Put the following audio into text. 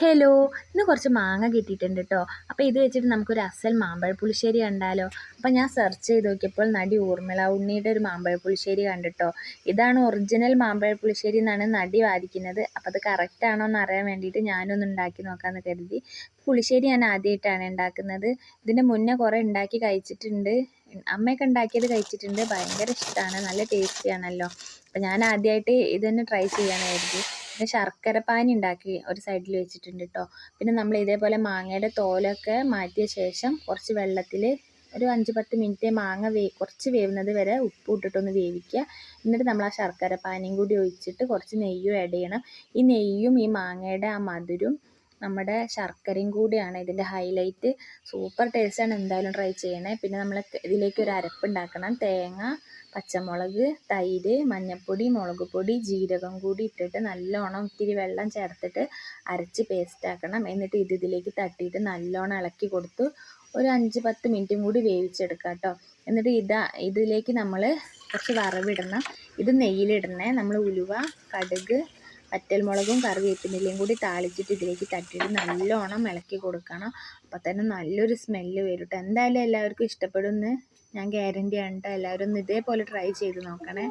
Hello ഇന്ന് കുറച്ച് മാങ്ങ കിട്ടിയിട്ടുണ്ട് കേട്ടോ അപ്പോൾ ഇത് വെച്ചിട്ട് നമുക്കൊരു അസൽ മാമ്പഴ പുളിശ്ശേരി കണ്ടാലോ. അപ്പോൾ ഞാൻ സെർച്ച് ചെയ്ത് നോക്കിയപ്പോൾ നടി ഊർമിള ഉണ്ണിയുടെ ഒരു മാമ്പഴ പുളിശ്ശേരി കണ്ടിട്ടോ. ഇതാണ് ഒറിജിനൽ മാമ്പഴ പുളിശ്ശേരി എന്നാണ് നടി വാദിക്കുന്നത്. അപ്പോൾ അത് കറക്റ്റ് ആണോ എന്ന് അറിയാൻ വേണ്ടിയിട്ട് ഞാനൊന്ന് ഉണ്ടാക്കി നോക്കാമെന്ന് കരുതി. പുളിശ്ശേരി ഞാൻ ആദ്യമായിട്ടാണ് ഉണ്ടാക്കുന്നത്. ഇതിന്റെ മുന്നേ കുറേ ഉണ്ടാക്കി കഴിച്ചിട്ടുണ്ട്. അമ്മയൊക്കെ ഉണ്ടാക്കിയത് കഴിച്ചിട്ടുണ്ട്. ഭയങ്കര ഇഷ്ടമാണ് നല്ല ടേസ്റ്റിയാണല്ലോ അപ്പോൾ ഞാൻ ആദ്യമായിട്ട് ഇതുതന്നെ ട്രൈ ചെയ്യാമെന്ന് കരുതി. പിന്നെ ശർക്കര പാനി ഉണ്ടാക്കി ഒരു സൈഡിൽ വെച്ചിട്ടുണ്ട് കേട്ടോ പിന്നെ നമ്മൾ ഇതേപോലെ മാങ്ങയുടെ തോലൊക്കെ മാറ്റിയ ശേഷം കുറച്ച് വെള്ളത്തിൽ ഒരു അഞ്ച് പത്ത് മിനിറ്റ് മാങ്ങ വേ കുറച്ച് വേവുന്നത് വരെ ഉപ്പ് ഇട്ടിട്ടൊന്ന് വേവിക്കുക. എന്നിട്ട് നമ്മൾ ആ ശർക്കര പാനിയും കൂടി ഒഴിച്ചിട്ട് കുറച്ച് നെയ്യും ആഡ് ചെയ്യണം. ഈ നെയ്യും ഈ മാങ്ങയുടെ ആ മധുരം നമ്മുടെ ശർക്കരയും കൂടിയാണ് ഇതിന്റെ ഹൈലൈറ്റ് സൂപ്പർ ടേസ്റ്റാണ് എന്തായാലും ട്രൈ ചെയ്യണേ. പിന്നെ നമ്മൾ ഇതിലേക്ക് ഒരു അരപ്പ് ഉണ്ടാക്കണം. തേങ്ങ പച്ചമുളക് തൈര് മഞ്ഞൾപ്പൊടി മുളക് പൊടി ജീരകം കൂടി ഇട്ടിട്ട് നല്ലോണം ഇത്തിരി വെള്ളം ചേർത്തിട്ട് അരച്ച് പേസ്റ്റ് ആക്കണം. എന്നിട്ട് ഇത് ഇതിലേക്ക് തട്ടിയിട്ട് നല്ലോണം ഇളക്കി കൊടുത്ത് ഒരു അഞ്ച് പത്ത് മിനിറ്റും കൂടി വേവിച്ചെടുക്കാം കേട്ടോ. എന്നിട്ട് ഇതാ ഇതിലേക്ക് നമ്മൾ കുറച്ച് വറവിടണം. ഇത് നെയ്യിലിടണേ നമ്മൾ ഉലുവ കടുക് വറ്റൽമുളകും കറിവേപ്പിലയും കൂടി താളിച്ചിട്ട് ഇതിലേക്ക് തട്ടിയിട്ട് നല്ലോണം ഇളക്കി കൊടുക്കണം. അപ്പോൾ തന്നെ നല്ലൊരു സ്മെല്ല് വരും എന്തായാലും എല്ലാവർക്കും ഇഷ്ടപ്പെടുമെന്ന് ഞാൻ ഗ്യാരന്റി ആണ് എല്ലാവരും ഒന്ന് ഇതേപോലെ ട്രൈ ചെയ്ത് നോക്കണേ.